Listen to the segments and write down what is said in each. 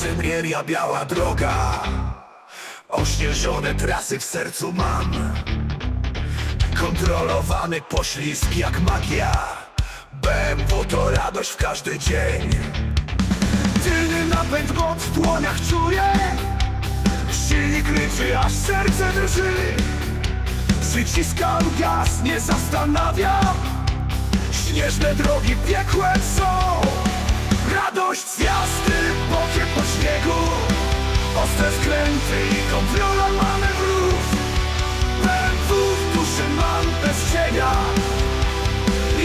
Semieria, biała droga. Ośnieżone trasy w sercu mam. Kontrolowany poślizg jak magia. BMW to radość w każdy dzień. Tylny napęd moc w dłoniach czuję Silnik ryczy, aż serce drży. Przyciskam gaz, nie zastanawiam. Śnieżne drogi piekłem są. Radość z jazdy, bokiem po śniegu Ostre skręty i kontrola manewrów. BMW w duszy mam bez cienia.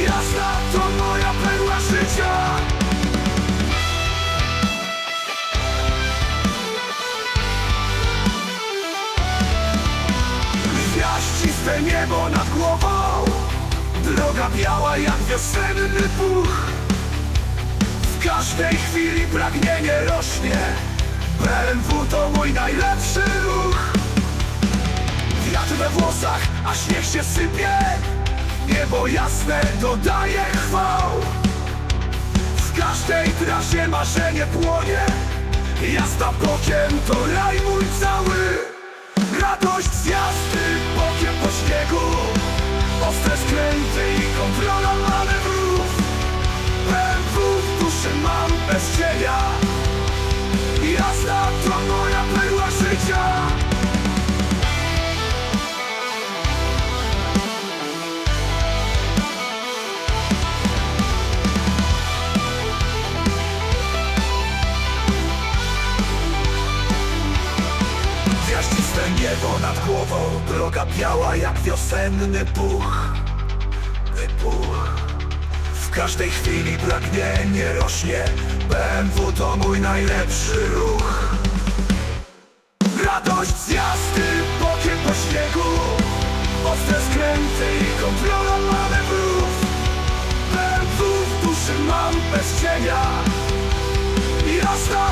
Jazda to moja perła życia. Gwiaździste niebo nad głową. Droga biała jak wiosenny puch każdej chwili pragnienie rośnie. BMW to mój najlepszy ruch. Wiatr we włosach, a śnieg się sypie. Niebo jasne dodaje chwał. W każdej trasie marzenie płonie. Jazda bokiem to raj mój cały. Radość z jazdy bokiem po śniegu. Ostre skręty Jazda to moja perła życia. Niebo nad głową Droga biała jak wiosenny puch. Wypuch. W każdej chwili pragnienie rośnie. BMW to mój najlepszy ruch. Radość z jazdy bokiem po śniegu. Ostre skręty i kontrola manewrów. BMW w duszy mam bez cienia. Jazda